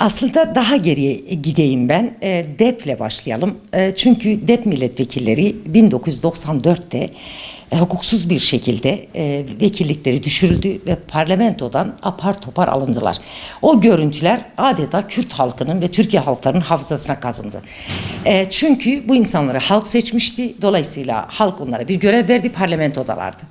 Aslında daha geriye gideyim ben. E, DEP'le başlayalım. E, çünkü DEP milletvekilleri 1994'te e, hukuksuz bir şekilde e, vekillikleri düşürüldü ve parlamentodan apar topar alındılar. O görüntüler adeta Kürt halkının ve Türkiye halklarının hafızasına kazındı. E, çünkü bu insanları halk seçmişti. Dolayısıyla halk onlara bir görev verdi, parlamentodalardı.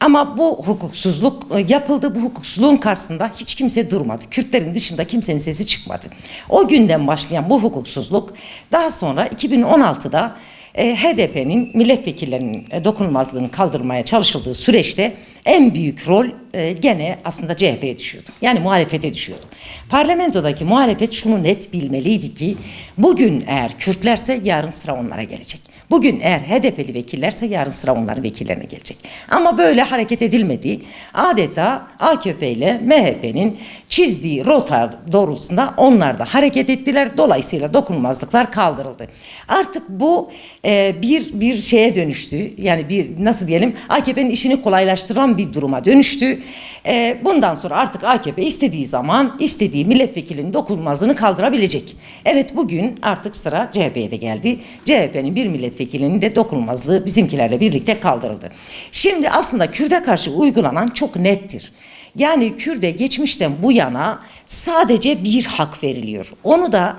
Ama bu hukuksuzluk e, yapıldı. Bu hukuksuzluğun karşısında hiç kimse durmadı. Kürtlerin dışında kimsenin sesi çıkmadı. O günden başlayan bu hukuksuzluk daha sonra 2016'da e, HDP'nin milletvekillerinin e, dokunulmazlığını kaldırmaya çalışıldığı süreçte en büyük rol e, gene aslında CHP'ye düşüyordu. Yani muhalefete düşüyordu. Parlamentodaki muhalefet şunu net bilmeliydi ki bugün eğer Kürtlerse yarın sıra onlara gelecek. Bugün eğer HDP'li vekillerse yarın sıra onların vekillerine gelecek. Ama böyle hareket edilmedi. Adeta AKP ile MHP'nin çizdiği rota doğrultusunda onlar da hareket ettiler. Dolayısıyla dokunulmazlıklar kaldırıldı. Artık bu e, bir bir şeye dönüştü. Yani bir nasıl diyelim AKP'nin işini kolaylaştıran bir duruma dönüştü. E, bundan sonra artık AKP istediği zaman istediği milletvekilinin dokunulmazlığını kaldırabilecek. Evet bugün artık sıra CHP'ye de geldi. CHP'nin bir milletvekilinin de dokunulmazlığı bizimkilerle birlikte kaldırıldı. Şimdi aslında Kürt'e karşı uygulanan çok nettir. Yani Kürt'e geçmişten bu yana sadece bir hak veriliyor. Onu da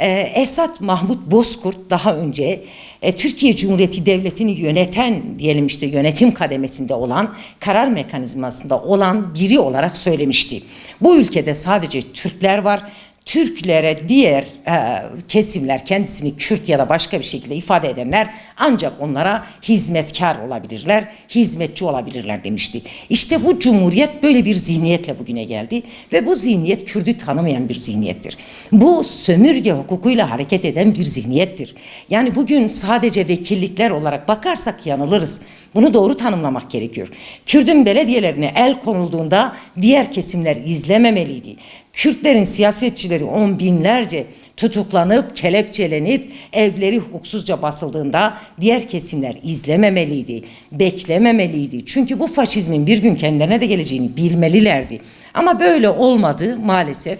e, Esat Mahmut Bozkurt daha önce e, Türkiye Cumhuriyeti Devleti'ni yöneten diyelim işte yönetim kademesinde olan karar mekanizmasında olan biri olarak söylemişti. Bu ülkede sadece Türkler var. Türklere diğer e, kesimler kendisini Kürt ya da başka bir şekilde ifade edenler ancak onlara hizmetkar olabilirler, hizmetçi olabilirler demişti. İşte bu cumhuriyet böyle bir zihniyetle bugüne geldi ve bu zihniyet Kürt'ü tanımayan bir zihniyettir. Bu sömürge hukukuyla hareket eden bir zihniyettir. Yani bugün sadece vekillikler olarak bakarsak yanılırız. Bunu doğru tanımlamak gerekiyor. Kürt'ün belediyelerine el konulduğunda diğer kesimler izlememeliydi. Kürtlerin siyasetçileri on binlerce tutuklanıp, kelepçelenip, evleri hukuksuzca basıldığında diğer kesimler izlememeliydi, beklememeliydi. Çünkü bu faşizmin bir gün kendilerine de geleceğini bilmelilerdi. Ama böyle olmadı maalesef.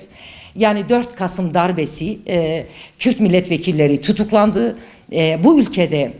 Yani 4 Kasım darbesi, e, Kürt milletvekilleri tutuklandı. E, bu ülkede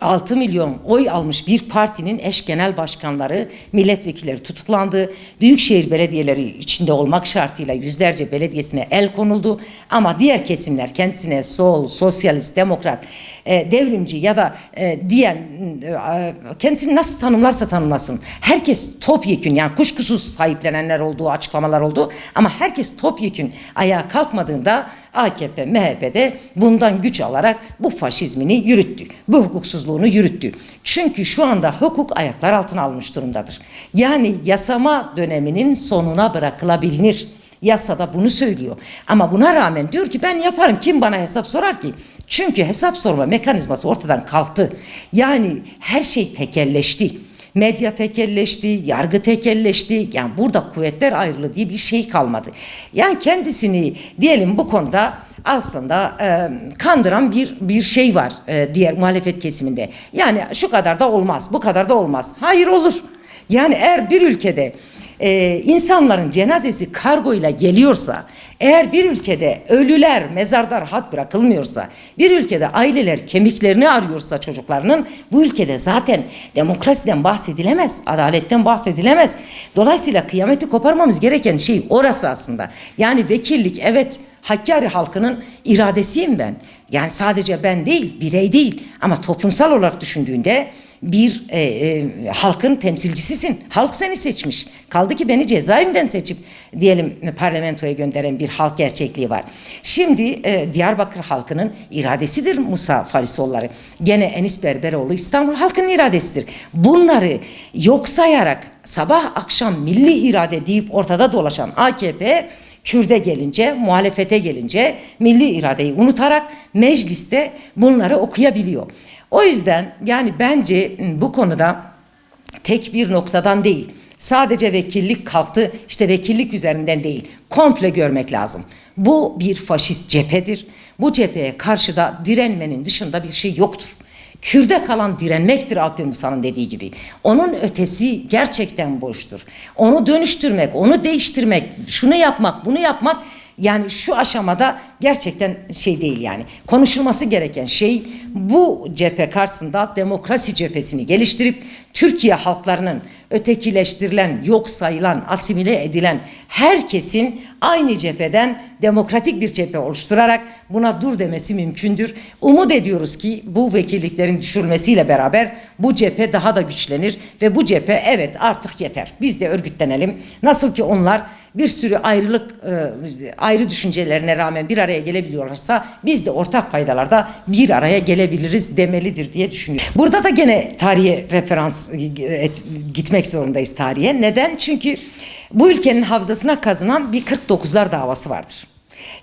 6 milyon oy almış bir partinin eş genel başkanları, milletvekilleri tutuklandı. Büyükşehir belediyeleri içinde olmak şartıyla yüzlerce belediyesine el konuldu. Ama diğer kesimler kendisine sol, sosyalist, demokrat, e, devrimci ya da e, diyen e, kendisini nasıl tanımlarsa tanımlasın. Herkes topyekün yani kuşkusuz sahiplenenler olduğu açıklamalar oldu. Ama herkes topyekün ayağa kalkmadığında AKP, MHP'de bundan güç alarak bu faşizmini yürüttü. Bu hukuksuzluğunu yürüttü. Çünkü şu anda hukuk ayaklar altına almış durumdadır. Yani yasama döneminin sonuna bırakılabilir. Yasada bunu söylüyor. Ama buna rağmen diyor ki ben yaparım. Kim bana hesap sorar ki? Çünkü hesap sorma mekanizması ortadan kalktı. Yani her şey tekelleşti. Medya tekelleşti, yargı tekelleşti. Yani burada kuvvetler ayrılığı diye bir şey kalmadı. Yani kendisini diyelim bu konuda aslında e, kandıran bir bir şey var e, diğer muhalefet kesiminde. Yani şu kadar da olmaz, bu kadar da olmaz. Hayır olur. Yani eğer bir ülkede e, insanların cenazesi kargoyla geliyorsa, eğer bir ülkede ölüler mezarda rahat bırakılmıyorsa, bir ülkede aileler kemiklerini arıyorsa çocuklarının, bu ülkede zaten demokrasiden bahsedilemez, adaletten bahsedilemez. Dolayısıyla kıyameti koparmamız gereken şey orası aslında. Yani vekillik evet Hakkari halkının iradesiyim ben. Yani sadece ben değil, birey değil ama toplumsal olarak düşündüğünde bir e, e, halkın temsilcisisin. Halk seni seçmiş. Kaldı ki beni cezaevinden seçip diyelim parlamentoya gönderen bir halk gerçekliği var. Şimdi e, Diyarbakır halkının iradesidir Musa Farisolları. Gene Enis Berberoğlu İstanbul halkının iradesidir. Bunları yok sayarak sabah akşam milli irade deyip ortada dolaşan AKP Kürde gelince, muhalefete gelince milli iradeyi unutarak mecliste bunları okuyabiliyor. O yüzden yani bence bu konuda tek bir noktadan değil, sadece vekillik kalktı, işte vekillik üzerinden değil, komple görmek lazım. Bu bir faşist cephedir. Bu cepheye karşı da direnmenin dışında bir şey yoktur. Kürde kalan direnmektir Alper Musa'nın dediği gibi. Onun ötesi gerçekten boştur. Onu dönüştürmek, onu değiştirmek, şunu yapmak, bunu yapmak Yani şu aşamada gerçekten şey değil yani. Konuşulması gereken şey bu cephe karşısında demokrasi cephesini geliştirip Türkiye halklarının ötekileştirilen, yok sayılan, asimile edilen herkesin aynı cepheden demokratik bir cephe oluşturarak buna dur demesi mümkündür. Umut ediyoruz ki bu vekilliklerin düşürülmesiyle beraber bu cephe daha da güçlenir ve bu cephe evet artık yeter. Biz de örgütlenelim. Nasıl ki onlar bir sürü ayrılık e, ayrı düşüncelerine rağmen bir araya gelebiliyorlarsa biz de ortak paydalarda bir araya gelebiliriz demelidir diye düşünüyorum. Burada da gene tarihe referans e, gitmek zorundayız tarihe. Neden? Çünkü bu ülkenin havzasına kazınan bir 49'lar davası vardır.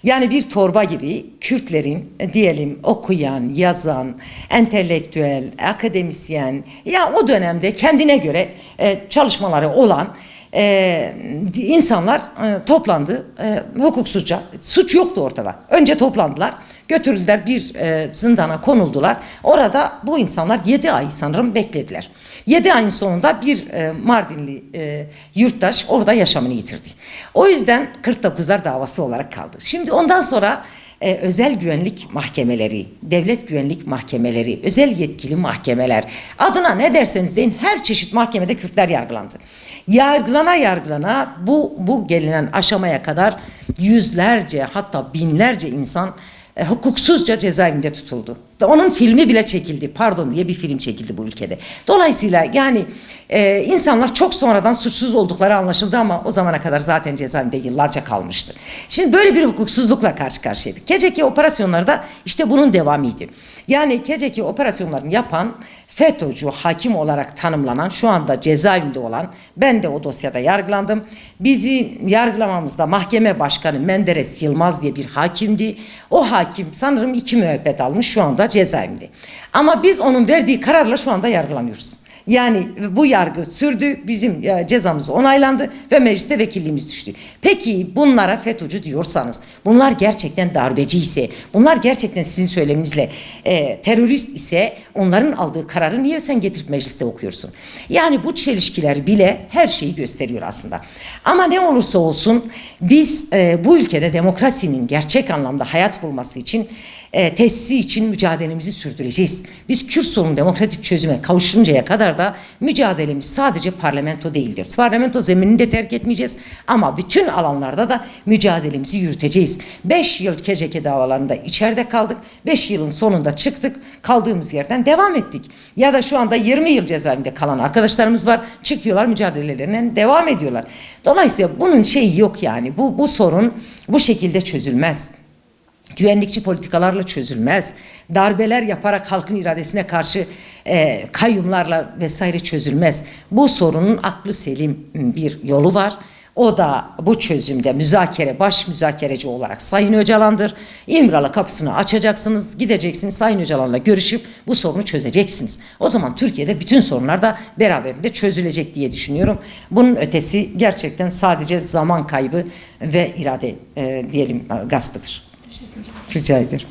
Yani bir torba gibi Kürtlerin diyelim okuyan, yazan, entelektüel, akademisyen ya o dönemde kendine göre e, çalışmaları olan e, insanlar e, toplandı e, hukuksuzca. Suç yoktu ortada. Önce toplandılar. Götürüldüler bir e, zindana konuldular. Orada bu insanlar 7 ay sanırım beklediler. 7 ayın sonunda bir e, Mardinli e, yurttaş orada yaşamını yitirdi. O yüzden 49'lar davası olarak kaldı. Şimdi ondan sonra e, özel güvenlik mahkemeleri, devlet güvenlik mahkemeleri, özel yetkili mahkemeler adına ne derseniz deyin her çeşit mahkemede Kürtler yargılandı. Yargılana yargılana bu bu gelinen aşamaya kadar yüzlerce hatta binlerce insan e, hukuksuzca cezaevinde tutuldu. Onun filmi bile çekildi. Pardon diye bir film çekildi bu ülkede. Dolayısıyla yani e, insanlar çok sonradan suçsuz oldukları anlaşıldı ama o zamana kadar zaten cezaevinde yıllarca kalmıştı. Şimdi böyle bir hukuksuzlukla karşı karşıyaydık. Keceki operasyonları da işte bunun devamıydı. Yani Keceki operasyonlarını yapan FETÖ'cü hakim olarak tanımlanan şu anda cezaevinde olan ben de o dosyada yargılandım. Bizi yargılamamızda mahkeme başkanı Menderes Yılmaz diye bir hakimdi. O hakim sanırım iki müebbet almış şu anda cezaevinde. Ama biz onun verdiği kararla şu anda yargılanıyoruz. Yani bu yargı sürdü, bizim e, cezamız onaylandı ve mecliste vekilliğimiz düştü. Peki bunlara FETÖ'cü diyorsanız, bunlar gerçekten darbeci ise, bunlar gerçekten sizin söyleminizle e, terörist ise onların aldığı kararı niye sen getirip mecliste okuyorsun? Yani bu çelişkiler bile her şeyi gösteriyor aslında. Ama ne olursa olsun biz e, bu ülkede demokrasinin gerçek anlamda hayat bulması için e, tesisi için mücadelemizi sürdüreceğiz. Biz Kürt sorunu demokratik çözüme kavuşuncaya kadar da mücadelemiz sadece parlamento değildir. Parlamento zeminini de terk etmeyeceğiz ama bütün alanlarda da mücadelemizi yürüteceğiz. 5 yıl KCK davalarında içeride kaldık. 5 yılın sonunda çıktık. Kaldığımız yerden devam ettik. Ya da şu anda 20 yıl cezaevinde kalan arkadaşlarımız var. Çıkıyorlar mücadelelerine devam ediyorlar. Dolayısıyla bunun şeyi yok yani. Bu, bu sorun bu şekilde çözülmez güvenlikçi politikalarla çözülmez. Darbeler yaparak halkın iradesine karşı e, kayyumlarla vesaire çözülmez. Bu sorunun aklı selim bir yolu var. O da bu çözümde müzakere, baş müzakereci olarak Sayın Öcalan'dır. İmralı kapısını açacaksınız, gideceksiniz Sayın Öcalan'la görüşüp bu sorunu çözeceksiniz. O zaman Türkiye'de bütün sorunlar da beraberinde çözülecek diye düşünüyorum. Bunun ötesi gerçekten sadece zaman kaybı ve irade e, diyelim e, gaspıdır. Rica ederim.